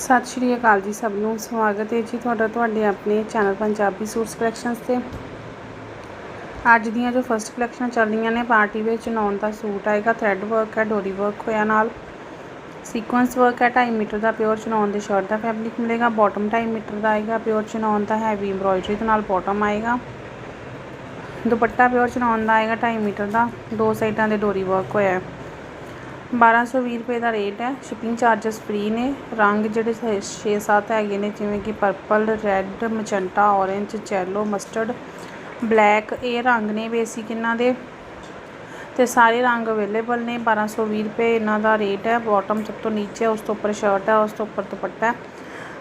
ਸਤਿ ਸ਼੍ਰੀ ਅਕਾਲ ਜੀ ਸਭ ਨੂੰ। ਸਵਾਗਤ ਹੈ ਜੀ ਤੁਹਾਡਾ ਤੁਹਾਡੇ ਆਪਣੇ ਚੈਨਲ ਪੰਜਾਬੀ ਸੂਟਸ ਕਲੈਕਸ਼ਨਸ ਤੇ। ਅੱਜ ਦੀਆਂ ਜੋ ਫਸਟ ਕਲੈਕਸ਼ਨਾਂ ਚੱਲ ਰਹੀਆਂ ਨੇ, ਪਾਰਟੀ ਵਿੱਚ ਨੌਨ ਦਾ ਸੂਟ ਆਏਗਾ ਥ੍ਰੈਡ ਵਰਕ ਹੈ, ਡੋਰੀ ਵਰਕ ਹੋਇਆ ਨਾਲ। ਸੀਕੁਐਂਸ ਵਰਕ ਹੈ 2.5 ਮੀਟਰ ਦਾ ਪਿਓਰ ਚਨੌਨ ਦੇ ਸ਼ਰਟ ਦਾ ਫੈਬਰਿਕ ਮਿਲੇਗਾ ਬਾਟਮ 2.5 ਮੀਟਰ ਦਾ ਆਏਗਾ ਪਿਓਰ ਚਨੌਨ ਦਾ ਹੈਵੀ ਐਮਬ੍ਰੋਇਡਰੀ ਦੇ ਨਾਲ ਬਾਟਮ ਆਏਗਾ। ਦੁਪੱਟਾ ਪਿਓਰ ਚਨੌਨ ਦਾ ਆਏਗਾ 2.5 ਮੀਟਰ ਦਾ, ਦੋ ਸਾਈਡਾਂ ਦੇ ਡੋਰੀ ਵਰਕ ਹੋਇਆ ਹੈ। 1220 ਰੁਪਏ ਦਾ ਰੇਟ ਹੈ। ਸ਼ਿਪਿੰਗ ਚਾਰजेस ਫ੍ਰੀ ਨੇ। ਰੰਗ ਜਿਹੜੇ 6-7 ਹੈਗੇ ਨੇ, ਜਿਵੇਂ ਕਿ purple red magenta orange yellow mustard black ਇਹ ਰੰਗ ਨੇ ਬੇਸਿਕ ਇਹਨਾਂ ਦੇ। ਤੇ ਸਾਰੇ ਰੰਗ ਅਵੇਲੇਬਲ ਨੇ। 1220 ਰੁਪਏ ਇਹਨਾਂ ਦਾ ਰੇਟ ਹੈ। ਬਾਟਮ ਸਭ ਤੋਂ ਨੀਚੇ, ਉਸ ਤੋਂ ਉੱਪਰ ਸ਼ਰਟ ਹੈ, ਉਸ ਤੋਂ ਉੱਪਰ ਦੁਪੱਟਾ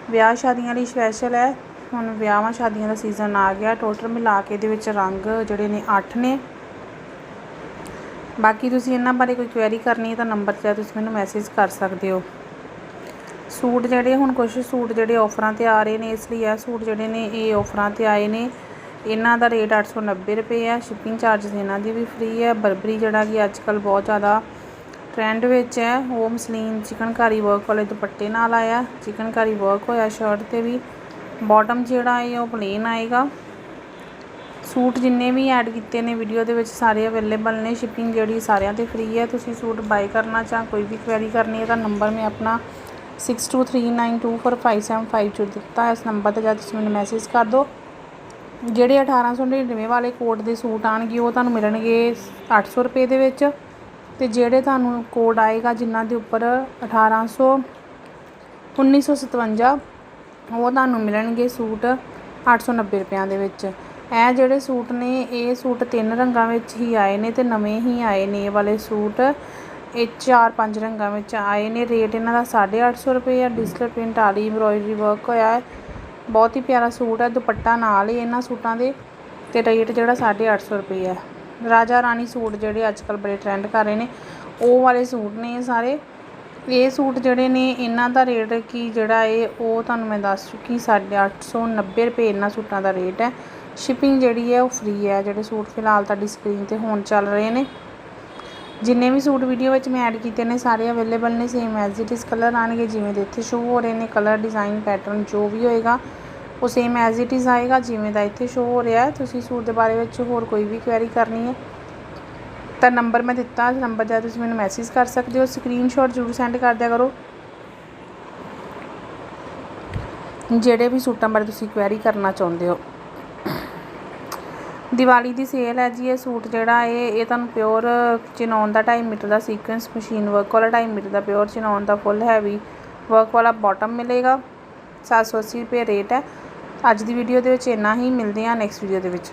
ਵਿਆਹ ਸ਼ਾਦੀਆਂ ਲਈ ਸਪੈਸ਼ਲ ਹੈ। ਹੁਣ ਵਿਆਹਾਂ ਸ਼ਾਦੀਆਂ ਦਾ ਸੀਜ਼ਨ ਆ ਗਿਆ। ਟੋਟਲ ਮਿਲਾ ਕੇ ਇਹਦੇ ਵਿੱਚ ਰੰਗ ਜਿਹੜੇ ਨੇ 8 ਨੇ। ਬਾਕੀ ਤੁਸੀਂ ਇਹਨਾਂ ਬਾਰੇ ਕੋਈ ਕੁਐਰੀ ਕਰਨੀ ਹੈ ਤਾਂ ਨੰਬਰ 'ਤੇ ਤੁਸੀਂ ਮੈਨੂੰ ਮੈਸੇਜ ਕਰ ਸਕਦੇ ਹੋ। ਸੂਟ ਜਿਹੜੇ ਹੁਣ ਕੁਝ ਸੂਟ ਜਿਹੜੇ ਆਫਰਾਂ ਤੇ ਆ ਰਹੇ ਨੇ, ਇਸ ਲਈ ਇਹ ਸੂਟ ਜਿਹੜੇ ਨੇ ਇਹ ਆਫਰਾਂ ਤੇ ਆਏ ਨੇ। ਇਹਨਾਂ ਦਾ ਰੇਟ 890 ਰੁਪਏ ਹੈ ਸ਼ਿਪਿੰਗ ਚਾਰजेस ਇਹਨਾਂ ਦੀ ਵੀ ਫ੍ਰੀ ਹੈ। ਬਰਬਰੀ ਜਿਹੜਾ ਕਿ ਅੱਜ ਕੱਲ ਬਹੁਤ ਜ਼ਿਆਦਾ ਟ੍ਰੈਂਡ ਵਿੱਚ ਹੈ, ਉਹ ਮਸਲੀਨ ਚਿਕਨਕਾਰੀ ਵਰਕ ਵਾਲੇ ਦੁਪੱਟੇ ਨਾਲ ਆਇਆ। ਚਿਕਨਕਾਰੀ ਵਰਕ ਹੋਇਆ ਸ਼ਰਟ ਤੇ ਵੀ। ਬਾਟਮ ਜਿਹੜਾ ਹੈ ਉਹ ਪਲੇਨ ਆਏਗਾ। ਸੂਟ ਜਿੰਨੇ ਵੀ ਐਡ ਕੀਤੇ ਨੇ ਵੀਡੀਓ ਦੇ ਵਿੱਚ ਸਾਰੇ ਅਵੇਲੇਬਲ ਨੇ ਸ਼ਿਪਿੰਗ ਜਿਹੜੀ ਸਾਰਿਆਂ ਤੇ ਫ੍ਰੀ ਹੈ। ਤੁਸੀਂ ਸੂਟ ਬਾਈ ਕਰਨਾ ਚਾਹ ਕੋਈ ਵੀ ਕੁਐਰੀ ਕਰਨੀ ਹੈ ਤਾਂ ਨੰਬਰ ਮੈਂ ਆਪਣਾ 6239245755 ਚ ਦਿੱਤਾ। ਇਸ ਨੰਬਰ ਤੇ ਜਾ ਤੁਸੀਂ ਮੈਨੂੰ ਮੈਸੇਜ ਕਰ ਦਿਓ। ਜਿਹੜੇ 1899 ਵਾਲੇ ਕੋਡ ਦੇ ਸੂਟ ਆਣਗੇ ਉਹ ਤੁਹਾਨੂੰ ਮਿਲਣਗੇ 800 ਰੁਪਏ ਦੇ ਵਿੱਚ। ਤੇ ਜਿਹੜੇ ਤੁਹਾਨੂੰ ਕੋਡ ਆਏਗਾ, ਜਿਨ੍ਹਾਂ ਦੇ ਉੱਪਰ 1800 1957 ਉਹ ਤੁਹਾਨੂੰ ਮਿਲਣਗੇ ਸੂਟ 890 ਰੁਪਿਆਂ ਦੇ ਵਿੱਚ। ਇਹ ਜਿਹੜੇ ਸੂਟ ਨੇ, ਇਹ ਸੂਟ ਤਿੰਨ ਰੰਗਾਂ ਵਿੱਚ ਹੀ ਆਏ ਨੇ ਤੇ ਨਵੇਂ ਹੀ ਆਏ ਨੇ ਇਹ ਵਾਲੇ ਸੂਟ। ਇਹ ਚਾਰ ਪੰਜ ਰੰਗਾਂ ਵਿੱਚ ਆਏ ਨੇ। ਰੇਟ ਇਹਨਾਂ ਦਾ 850 ਰੁਪਏ ਆ। ਡਿਜੀਟਲ ਪ੍ਰਿੰਟ ਵਾਲੀ ਐਮਬ੍ਰੋਇਡਰੀ ਵਰਕ ਹੋਇਆ ਹੈ। ਬਹੁਤ ਹੀ ਪਿਆਰਾ ਸੂਟ ਹੈ। ਦੁਪੱਟਾ ਨਾਲ ਹੀ ਇਹਨਾਂ ਸੂਟਾਂ ਦੇ ਤੇ ਰੇਟ ਜਿਹੜਾ 850 ਰੁਪਏ ਹੈ ਰਾਜਾ ਰਾਣੀ ਸੂਟ ਜਿਹੜੇ ਅੱਜ ਕੱਲ ਬੜੇ ਟ੍ਰੈਂਡ ਕਰ ਰਹੇ ਨੇ। ਉਹ ਵਾਲੇ ਸੂਟ ਨੇ ਇਹ ਸਾਰੇ। ਇਹ ਸੂਟ ਜਿਹੜੇ ਨੇ, ਇਹਨਾਂ ਦਾ ਰੇਟ ਕੀ ਜਿਹੜਾ ਇਹ, ਉਹ ਤੁਹਾਨੂੰ ਮੈਂ ਦੱਸ ਚੁੱਕੀ 890 ਰੁਪਏ ਇਹਨਾਂ ਸੂਟਾਂ ਦਾ ਰੇਟ ਹੈ। ਸ਼ਿਪਿੰਗ ਜਿਹੜੀ ਹੈ ਉਹ ਫ੍ਰੀ ਹੈ, ਜਿਹੜੇ ਸੂਟ ਫਿਲਹਾਲ ਤੁਹਾਡੀ ਸਕਰੀਨ ਤੇ ਹੁਣ ਚੱਲ ਰਹੇ ਨੇ। ਜਿੰਨੇ ਵੀ ਸੂਟ ਵੀਡੀਓ ਵਿੱਚ ਮੈਂ ਐਡ ਕੀਤੇ ਨੇ, ਸਾਰੇ ਅਵੇਲੇਬਲ ਨੇ same as it is colour ਆਣਗੇ, ਜਿਵੇਂ ਦੇ ਇੱਥੇ ਸ਼ੋ ਹੋ ਰਹੇ ਨੇ ਕਲਰ ਡਿਜ਼ਾਈਨ ਪੈਟਰਨ ਜੋ ਵੀ ਹੋਏਗਾ, ਉਹ ਸੇਮ ਐਜ਼ ਇਟ ਇਜ਼ ਆਏਗਾ, ਜਿਵੇਂ ਦਾ ਇੱਥੇ ਸ਼ੋ ਹੋ ਰਿਹਾ ਹੈ। ਤੁਸੀਂ ਸੂਟ ਦੇ ਬਾਰੇ ਵਿੱਚ ਹੋਰ ਕੋਈ ਵੀ ਕੁਐਰੀ ਕਰਨੀ ਹੈ, ਤਾਂ ਨੰਬਰ ਮੈਂ ਦਿੱਤਾ ਨੰਬਰ ਤੇ ਤੁਸੀਂ ਮੈਨੂੰ ਮੈਸੇਜ ਕਰ ਸਕਦੇ ਹੋ ਸਕਰੀਨਸ਼ਾਟ ਜ਼ਰੂਰ ਸੈਂਡ ਕਰ ਦਿਆ ਕਰੋ। ਜਿਹੜੇ ਵੀ ਸੂਟਾਂ ਬਾਰੇ ਤੁਸੀਂ ਕੁਐਰੀ ਕਰਨਾ ਚਾਹੁੰਦੇ ਹੋ। ਦੀਵਾਲੀ ਦੀ ਸੇਲ ਹੈ ਜੀ, ਇਹ ਸੂਟ ਜਿਹੜਾ ਇਹ ਇਹ ਤੁਹਾਨੂੰ ਪਿਓਰ ਚਿਨੌਨ ਦਾ 2.5 ਮੀਟਰ ਦਾ ਸੀਕੁਐਂਸ ਮਸ਼ੀਨ ਵਰਕ ਵਾਲਾ 2.5 ਮੀਟਰ ਦਾ ਪਿਓਰ ਚਿਨੌਨ ਦਾ ਫੁੱਲ ਹੈਵੀ ਵਰਕ ਵਾਲਾ ਬਾਟਮ ਮਿਲੇਗਾ। 780 ਰੁਪਏ ਰੇਟ ਹੈ। ਅੱਜ ਦੀ ਵੀਡੀਓ ਦੇ ਵਿੱਚ ਇੰਨਾ ਹੀ, ਮਿਲਦੇ ਹਾਂ ਨੈਕਸਟ ਵੀਡੀਓ ਦੇ ਵਿੱਚ।